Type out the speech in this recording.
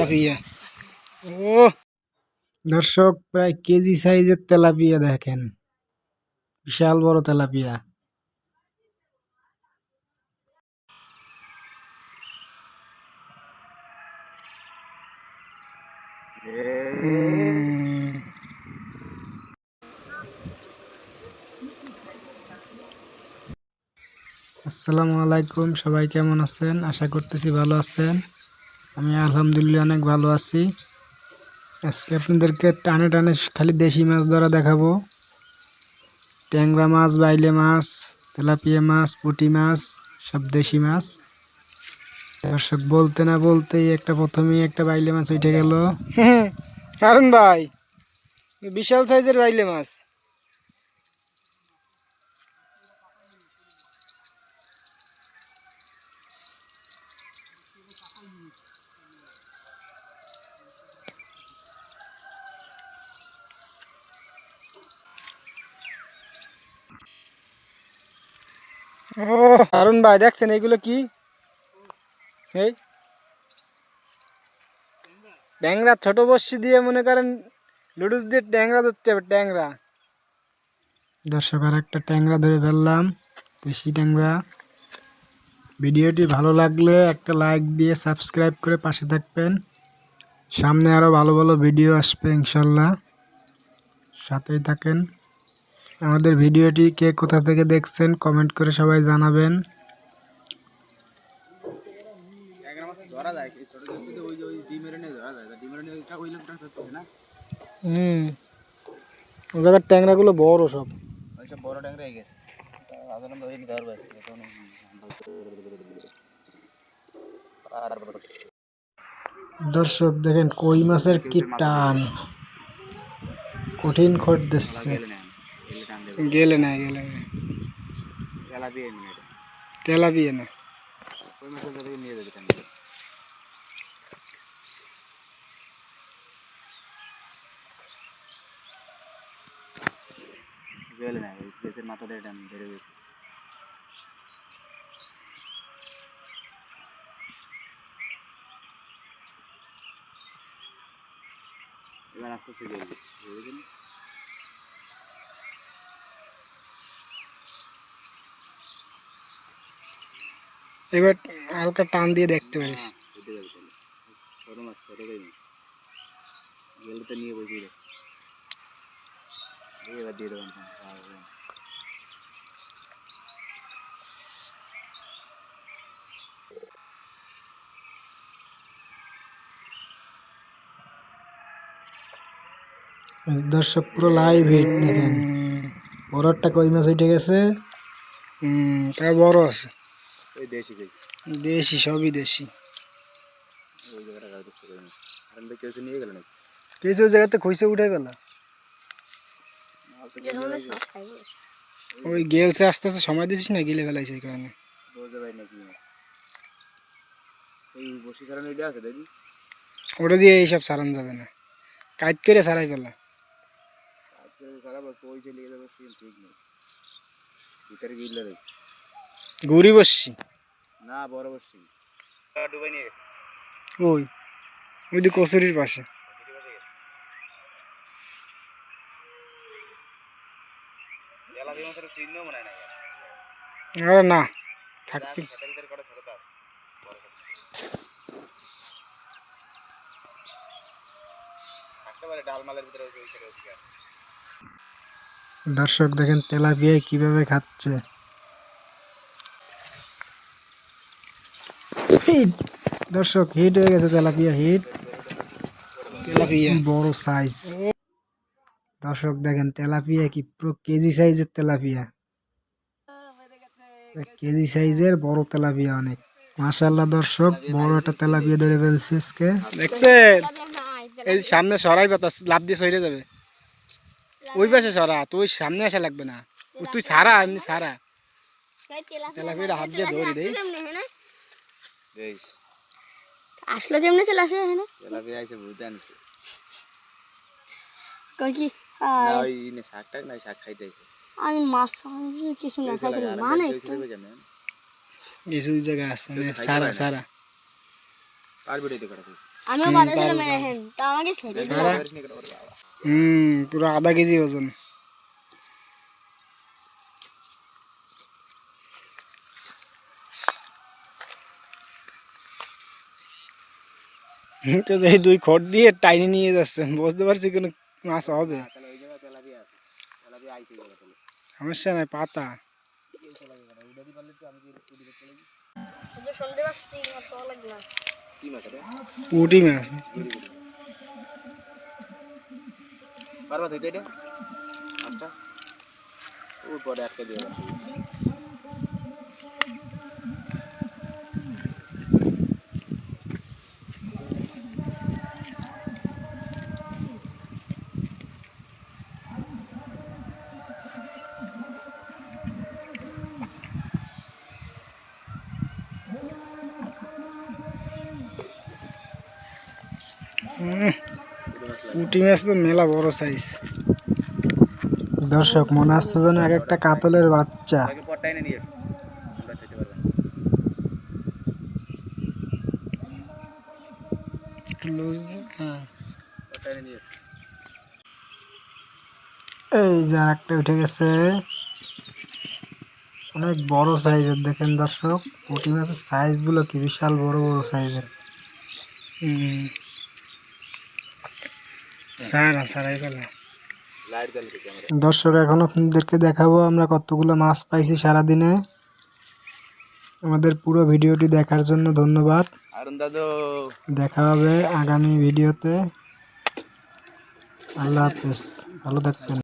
Tilapia. ও দর্শক প্রায় KG সাইজের তেলাপিয়া দেখেন। বিশাল বড় তেলাপিয়া। আসসালামু আলাইকুম সবাই কেমন আছেন? আশা করতেছি ভালো আছেন। আমি আলহামদুলিল্লাহ অনেক ভালো আছি। আজকে আপনাদেরকে টানে টানে খালি দেশি মাছ ধরা দেখাবো। ট্যাংরা মাছ, বাইলে মাছ, তেলাপিয়া মাছ, পুঁটি মাছ, সব দেশি মাছ। দর্শক, বলতে না বলতেই একটা প্রথমেই একটা বাইলে মাছ উঠে গেল। কারণ ভাই, বিশাল সাইজের বাইলে মাছ। ও ভাই, দেখছেন এইগুলো কি? এই ট্যাংরা, ছোট বর্ষি দিয়ে মনে করেন লুডুস দিয়ে ট্যাংরা ধরতে হবে ট্যাংরা। দর্শক আর একটা ট্যাংরা ধরে ফেললাম, দেশি ট্যাংরা। ভিডিওটি ভালো লাগলে একটা লাইক দিয়ে সাবস্ক্রাইব করে পাশে থাকবেন। সামনে আরও ভালো ভালো ভিডিও আসবে, ইনশাল্লাহ। সাথেই থাকেন। আমাদের ভিডিওটি কে কোথা থেকে দেখছেন কমেন্ট করে সবাই জানাবেন। হুম। জায়গার ট্যাংরাগুলো বড় সব। বড় ট্যাংরা গেছে দর্শক দেখেন, কই মাছের কি টান। কঠিন খট দিচ্ছে। গেলে না গেলে তেলাপিয়া না। নিয়ে যাবে গেলে না প্লেসের মাথাটা টান ধরে গেছে। এবার আস্তে আস্তে গেলে। বুঝেছেন এবার হালকা টান দিয়ে দেখতে পারিস। পারি তাহলে। ছোট মাছ ছোট কই মাছ গেলে তো নিয়ে বসিয়ে দেয় এই এবার দিয়ে দেবেন দর্শক পুরো লাইভ হিট দেখেন। বড় একটা কই মাছ উঠে গেছে? হুম তা বড় আছে। দেশি সবই দেশি। ওই জায়গাটা কেউ নিয়ে গেল নাকি? জায়গাতে ওই গেলছে আস্তে আস্তে সময় দিছিস না গিলে ফেলাইছে এই কারণে। বোঝা যায় নাকি মাছ বসি সারানো এটা আছে দেখি ওটা দিয়ে এইসব সারান যাবে না। কাজ করে সারাই ঘুরি বসছি। না বড় বসি ডুবাই নিয়ে গেছে। ওই ওই কচুরির পাশে। না আরে থাকবি দর্শক দেখেন তেলাপিয়া কীভাবে খাচ্ছে। হিট। দর্শক হিট হয়ে গেছে তেলাপিয়া হিট। তেলাপিয়া। বড় সাইজ দর্শক দেখেন তেলাপিয়া কি পুরো কেজি সাইজের তেলাপিয়া। কেজি সাইজের বড় তেলাপিয়া অনেক। মাশাল্লাহ দর্শক বড় একটা তেলাপিয়া ধরে ফেলছে আজকে। দেখছেন? এই সামনে সরাই পাতা লাভ দিয়ে সরে যাবে। ওই পাশে সরা তুই সামনে আসা লাগবে না। তুই সারা এমনি সারা। তেলাপিয়াটা হাত দিয়ে ধরি দেই এই আসলো কেমনে চলে আসে এখানে। তেলাপি আইছে বুঝতে আনছে। কই কি? না ওই নে শাক টাক না শাক খাইতে আইছে আমি মাছ কিছু না খাইতে মানে কিছু জায়গা আছে খাইতে সারা পারে সারা। আর ভিডিওতে করা হয়েছে আমিও বানাইছিলাম এখন তা আমাকে ছেড়ে দিল হুম পুরো আধা কেজি ওজন। তো এই দুই খড় দিয়ে টাইনে নিয়ে যাচ্ছে। বুঝতে পারছি কোনো মাছ হবে। সমস্যা নাই, পাতা। পুটি মাছ। পারবা ধুইতে এটা? মাছটা ওর পরে আটকে দিয়ে পুটি মাছ তো মেলা বড় সাইজ দর্শক মনে আসছে যেন এক একটা কাতলের বাচ্চা। হ্যাঁ। এই যে আর একটা উঠে গেছে। অনেক বড় সাইজের দেখেন দর্শক পুঁটি মাছের সাইজগুলো কি বিশাল বড় বড় সাইজের সারা সারাই গেলে লাইট জ্বালিয়ে ক্যামেরা দর্শক এখন আপনাদেরকে দেখাবো আমরা কতগুলো মাছ পাইছি সারাদিনে। আমাদের পুরো ভিডিওটি দেখার জন্য ধন্যবাদ। দেখা হবে আগামী ভিডিওতে। আল্লাহ হাফেজ। ভালো থাকবেন।